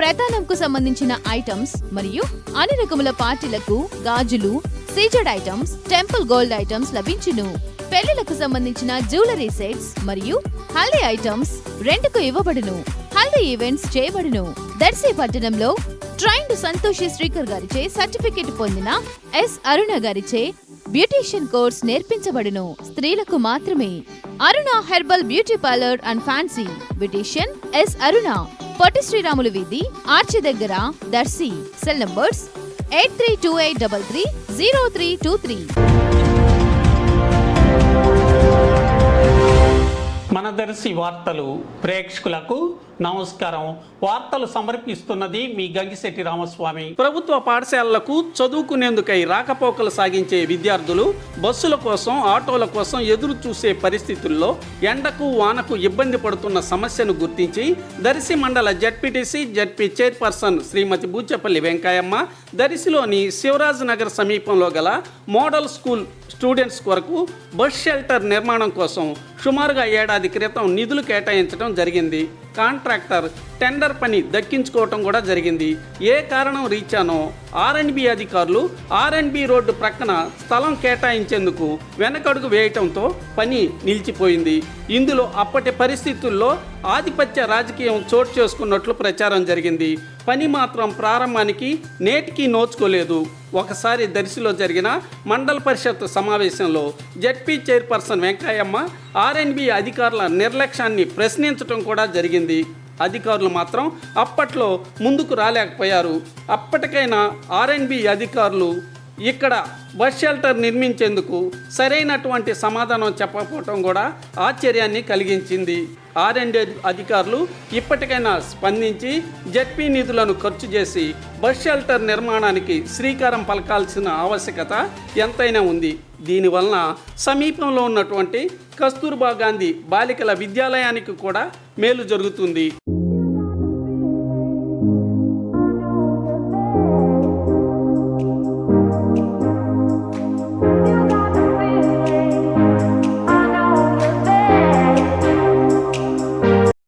ప్రధానంకు సంబంధించిన ఐటమ్స్ మరియు అన్ని రకముల పార్టీలకు గాజులు CZ items temple gold items లభించును. పెళ్ళిలకు సంబంధించిన జ్యువెలరీ సెట్స్ మరియు హల్దీ ఐటమ్స్ రెండుకు ఇవ్వబడును. హల్దీ ఈవెంట్స్ చేయబడును. దర్శి పట్టణంలో ట్రైన్డ్ సంతోషి శ్రీకర్ గారిచే సర్టిఫికెట్ పొందిన ఎస్ అరుణ గారిచే బ్యూటీషియన్ కోర్స్ నేర్పించబడును. స్త్రీలకు మాత్రమే. Aruna herbal beauty parlour and fancy. Beautician S Aruna. Potti Sriramulu వీధి ఆర్చి దగ్గర Darsi. Cell numbers eight three two eight double three zero three two three. మన దర్శి వార్తలు ప్రేక్షకులకు నమస్కారం. వార్తలు సమర్పిస్తున్నది మీ గంగిశెట్టి రామస్వామి. ప్రభుత్వ పాఠశాలలకు చదువుకునేందుకై రాకపోకలు సాగించే విద్యార్థులు బస్సుల కోసం ఆటోల కోసం ఎదురు చూసే పరిస్థితుల్లో ఎండకు వానకు ఇబ్బంది పడుతున్న సమస్యను గుర్తించి దరిశి మండల ZPTC ZP chairperson Shrimati Buchapalli Venkayyamma దరిశిలోని Shivaraj Nagar సమీపంలో గల మోడల్ స్కూల్ స్టూడెంట్స్ కొరకు బస్ షెల్టర్ నిర్మాణం కోసం సుమారుగా ఏడాది క్రితం నిధులు కేటాయించడం జరిగింది. కాంట్రాక్టర్ టెండర్ పని దక్కించుకోవటం కూడా జరిగింది. ఏ కారణం రీచానో ఆర్ఎండ్బి అధికారులు ఆర్ఎండ్బి రోడ్డు ప్రక్కన స్థలం కేటాయించేందుకు వెనకడుగు వేయటంతో పని నిలిచిపోయింది. ఇందులో అప్పటి పరిస్థితుల్లో ఆధిపత్య రాజకీయం చోటు చేసుకున్నట్లు ప్రచారం జరిగింది. పని మాత్రం ప్రారంభానికి నేటికి నోచుకోలేదు. ఒకసారి దర్శిలో జరిగిన మండల పరిషత్ సమావేశంలో జడ్పీ చైర్పర్సన్ వెంకయ్యమ్మ ఆర్ఎన్బి అధికారుల నిర్లక్ష్యాన్ని ప్రశ్నించడం కూడా జరిగింది. అధికారులు మాత్రం అప్పట్లో ముందుకు రాలేకపోయారు. అప్పటికైనా ఆర్ఎన్బి అధికారులు ఇక్కడ బస్ షెల్టర్ నిర్మించేందుకు సరైనటువంటి సమాధానం చెప్పకపోవటం కూడా ఆశ్చర్యాన్ని కలిగించింది. ఆర్ఎండ్ అధికారులు ఇప్పటికైనా స్పందించి జడ్పీ నిధులను ఖర్చు చేసి బస్ షెల్టర్ నిర్మాణానికి శ్రీకారం పలకాల్సిన ఆవశ్యకత ఎంతైనా ఉంది. దీనివలన సమీపంలో ఉన్నటువంటి కస్తూర్బా గాంధీ బాలికల విద్యాలయానికి కూడా మేలు జరుగుతుంది.